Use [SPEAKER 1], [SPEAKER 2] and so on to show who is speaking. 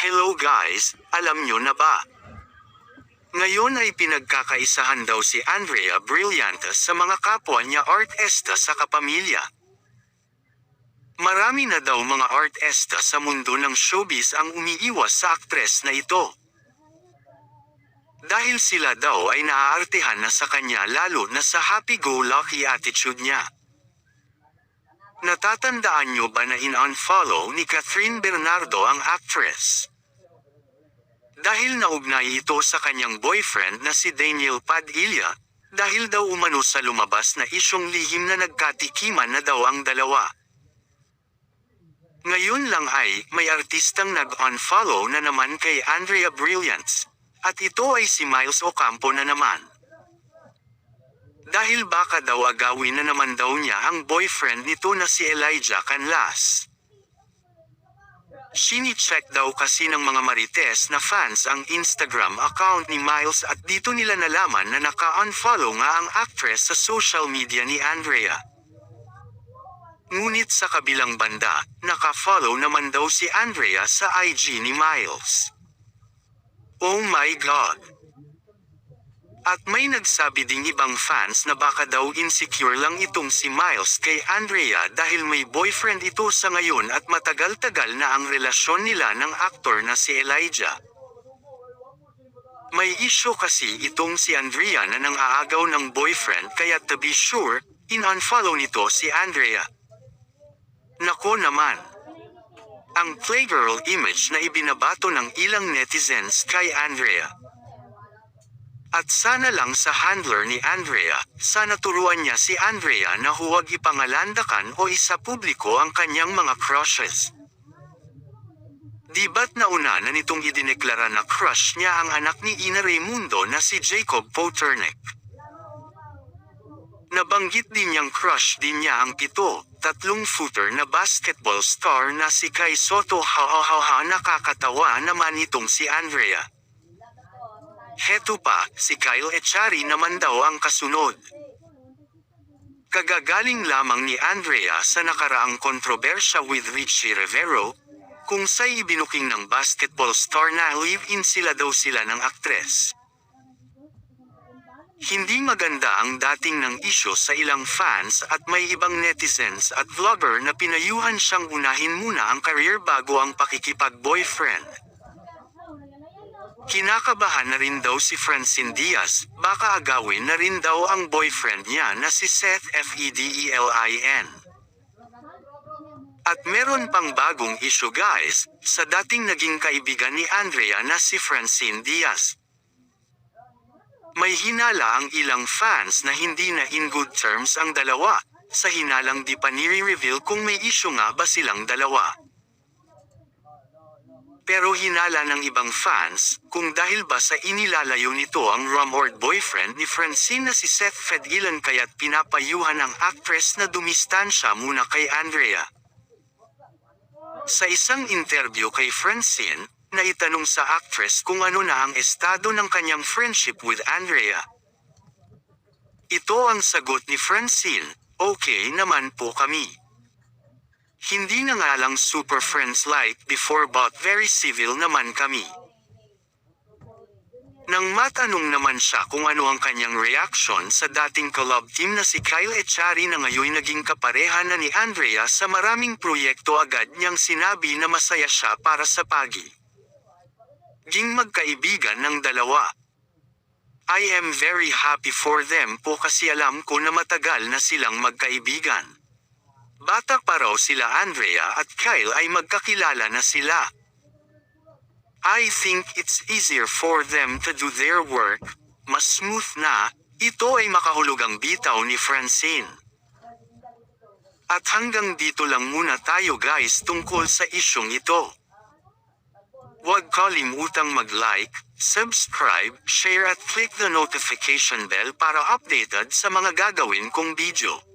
[SPEAKER 1] Hello guys, alam nyo na ba? Ngayon ay pinagkakaisahan daw si Andrea Brillantes sa mga kapwa niya artista sa kapamilya. Marami na daw mga artista sa mundo ng showbiz ang umiiwas sa aktres na ito. Dahil sila daw ay naaartehan na sa kanya lalo na sa happy-go-lucky attitude niya. Natatandaan nyo ba na in-unfollow ni Catherine Bernardo ang actress? Dahil naugnay ito sa kanyang boyfriend na si Daniel Padilla, dahil daw umano sa lumabas na isyong lihim na nagkatikiman na daw ang dalawa. Ngayon lang ay may artistang nag-unfollow na naman kay Andrea Brilliance, at ito ay si Miles Ocampo na naman. Dahil baka daw agawin na naman daw niya ang boyfriend nito na si Elijah Canlas. Sini-check daw kasi ng mga marites na fans ang Instagram account ni Miles at dito nila nalaman na naka-unfollow nga ang actress sa social media ni Andrea. Ngunit sa kabilang banda, naka-follow naman daw si Andrea sa IG ni Miles. Oh my God! At may nagsabi ding ibang fans na baka daw insecure lang itong si Miles kay Andrea dahil may boyfriend ito sa ngayon at matagal-tagal na ang relasyon nila ng aktor na si Elijah. May issue kasi itong si Andrea na nang aagaw ng boyfriend kaya to be sure, in-unfollow nito si Andrea. Nako naman. Ang playgirl image na ibinabato ng ilang netizens kay Andrea. At sana lang sa handler ni Andrea, sana turuan niya si Andrea na huwag ipangalandakan o isa publiko ang kanyang mga crushes. Di ba't nauna na nitong idineklara na crush niya ang anak ni Ina Raimundo na si Jacob Poternek? Nabanggit din niyang crush din niya ang pito, tatlong footer na basketball star na si Kai Soto ha ha ha nakakatawa naman itong si Andrea. Heto pa, si Kyle Echari naman daw ang kasunod. Kagagaling lamang ni Andrea sa nakaraang kontrobersya with Richie Rivero, kung sa'y ibinuking ng basketball star na live-in sila daw sila ng aktres. Hindi maganda ang dating ng isyo sa ilang fans at may ibang netizens at vlogger na pinayuhan siyang unahin muna ang career bago ang pakikipag-boyfriend. Kinakabahan na rin daw si Francine Diaz, baka agawin na rin daw ang boyfriend niya na si Seth Fedelin. At meron pang bagong issue guys, sa dating naging kaibigan ni Andrea na si Francine Diaz. May hinala ang ilang fans na hindi na in good terms ang dalawa, sa hinalang di pa nire-reveal kung may issue nga ba silang dalawa. Pero hinala ng ibang fans, kung dahil ba sa inilalayo nito ang rumored boyfriend ni Francine na si Seth Fedelin kaya't pinapayuhan ang actress na dumistansya muna kay Andrea. Sa isang interview kay Francine, naitanong sa actress kung ano na ang estado ng kanyang friendship with Andrea. Ito ang sagot ni Francine, okay naman po kami. Hindi na nga lang super friends like before but very civil naman kami. Nang matanong naman siya kung ano ang kanyang reaction sa dating collab team na si Kyle Echari na ngayon naging kapareha na ni Andrea sa maraming proyekto agad niyang sinabi na masaya siya para sa pagi. Ging magkaibigan ng dalawa. I am very happy for them po kasi alam ko na matagal na silang magkaibigan. Bata pa raw sila Andrea at Kyle ay magkakilala na sila. I think it's easier for them to do their work, mas smooth na, ito ay makahulugang bitaw ni Francine. At hanggang dito lang muna tayo guys tungkol sa isyong ito. Huwag kalimutang mag-like, subscribe, share at click the notification bell para updated sa mga gagawin kong video.